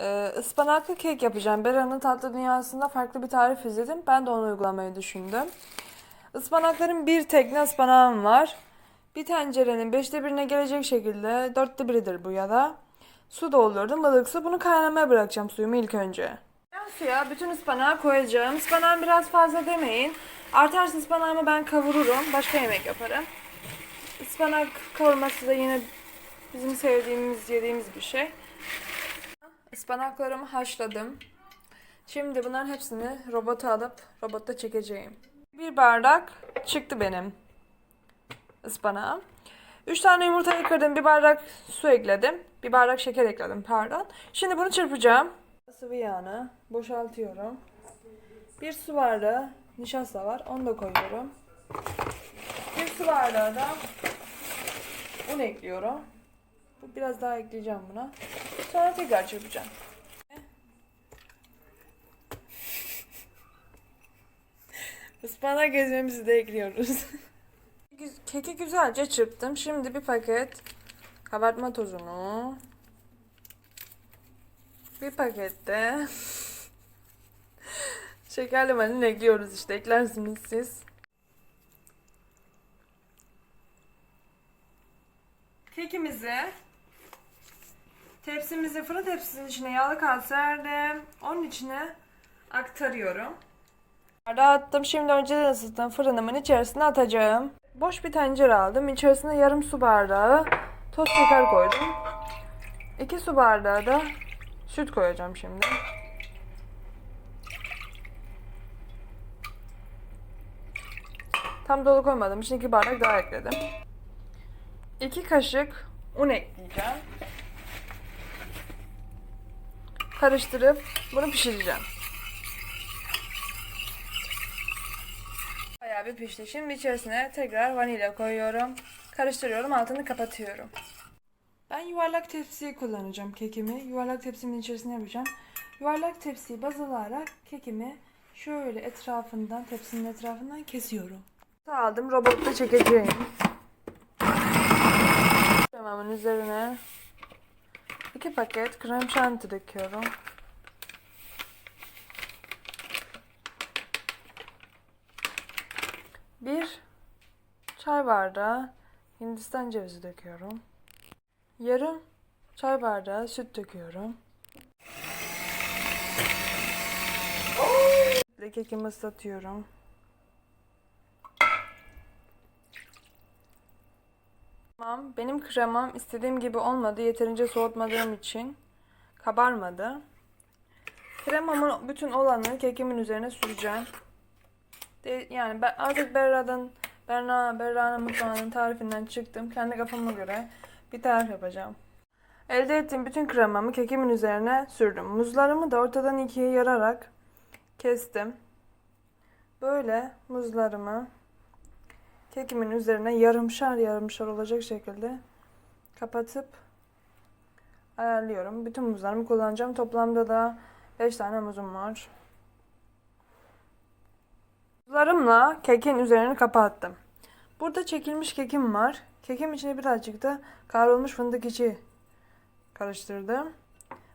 Ee, ıspanaklı kek yapacağım. Bera'nın tatlı dünyasında farklı bir tarif izledim. Ben de onu uygulamayı düşündüm. Ispanakların bir tekne ıspanağım var. Bir tencerenin beşte birine gelecek şekilde dörtte biridir bu ya da. Su doldurdum su. Bunu kaynamaya bırakacağım suyumu ilk önce. Ben suya bütün ıspanağı koyacağım. Ispanağım biraz fazla demeyin. Artarsa ıspanağımı ben kavururum. Başka yemek yaparım. Ispanak kavurması da yine bizim sevdiğimiz, yediğimiz bir şey. Ispanaklarımı haşladım. Şimdi bunların hepsini robota alıp robotta çekeceğim. Bir bardak çıktı benim ıspanağım. 3 tane yumurta kırdım. Bir bardak su ekledim. Bir bardak şeker ekledim pardon. Şimdi bunu çırpacağım. Sıvı yağını boşaltıyorum. Bir su bardağı nişasta var. Onu da koyuyorum. Bir su bardağı da un ekliyorum. Biraz daha ekleyeceğim buna. Sonra tekrar çırpacağım. Ispanak ezmemizi de ekliyoruz. Keki güzelce çırptım. Şimdi bir paket kabartma tozunu. Bir pakette şekerli vanilin ekliyoruz işte. Eklersiniz siz. Kekimizi tepsimizi fırın tepsisinin içine yağlı kağıt serdim. Onun içine aktarıyorum. Dağıttım. Şimdi önceden ısıttığım fırınımın içerisine atacağım. Boş bir tencere aldım. İçerisine yarım su bardağı toz şeker koydum. 2 su bardağı da süt koyacağım şimdi. Tam dolu koymadım. için 2 bardak daha ekledim. 2 kaşık un ekleyeceğim. Karıştırıp bunu pişireceğim. Bayağı bir pişti. Şimdi içerisine tekrar vanilya koyuyorum. Karıştırıyorum. Altını kapatıyorum. Ben yuvarlak tepsiyi kullanacağım kekimi. Yuvarlak tepsimin içerisine yapacağım. Yuvarlak tepsiyi baz alarak kekimi şöyle etrafından, tepsinin etrafından kesiyorum. Aldım. Robotta çekeceğim. Kremamın üzerine iki paket krem şanti döküyorum. Bir çay bardağı Hindistan cevizi döküyorum. Yarım çay bardağı süt döküyorum. Kekimi ıslatıyorum. Tamam, benim kremam istediğim gibi olmadı. Yeterince soğutmadığım için kabarmadı. Kremamın bütün olanını kekimin üzerine süreceğim. De, yani ben artık Berra'dan Berna, Berra'nın mutfağının tarifinden çıktım. Kendi kafama göre bir tarif yapacağım. Elde ettiğim bütün kremamı kekimin üzerine sürdüm. Muzlarımı da ortadan ikiye yararak kestim. Böyle muzlarımı kekimin üzerine yarımşar yarımşar olacak şekilde kapatıp ayarlıyorum. Bütün muzlarımı kullanacağım. Toplamda da 5 tane muzum var. Muzlarımla kekin üzerini kapattım. Burada çekilmiş kekim var. Kekim içine birazcık da kavrulmuş fındık içi karıştırdım.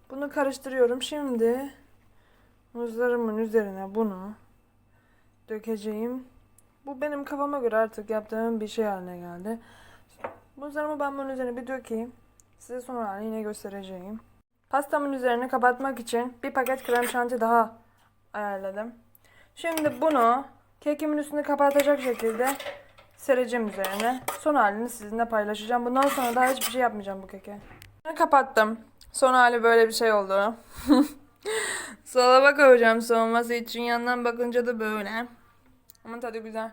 Bunu karıştırıyorum. Şimdi muzlarımın üzerine bunu dökeceğim. Bu benim kafama göre artık yaptığım bir şey haline geldi. Muzlarımı ben bunun üzerine bir dökeyim. Size sonra yine göstereceğim. Pastamın üzerine kapatmak için bir paket krem şanti daha ayarladım. Şimdi bunu kekimin üstünü kapatacak şekilde sereceğim üzerine. Son halini sizinle paylaşacağım. Bundan sonra daha hiçbir şey yapmayacağım bu keke. Kapattım. Son hali böyle bir şey oldu. Salaba koyacağım soğuması için. Yandan bakınca da böyle. Ama tadı güzel.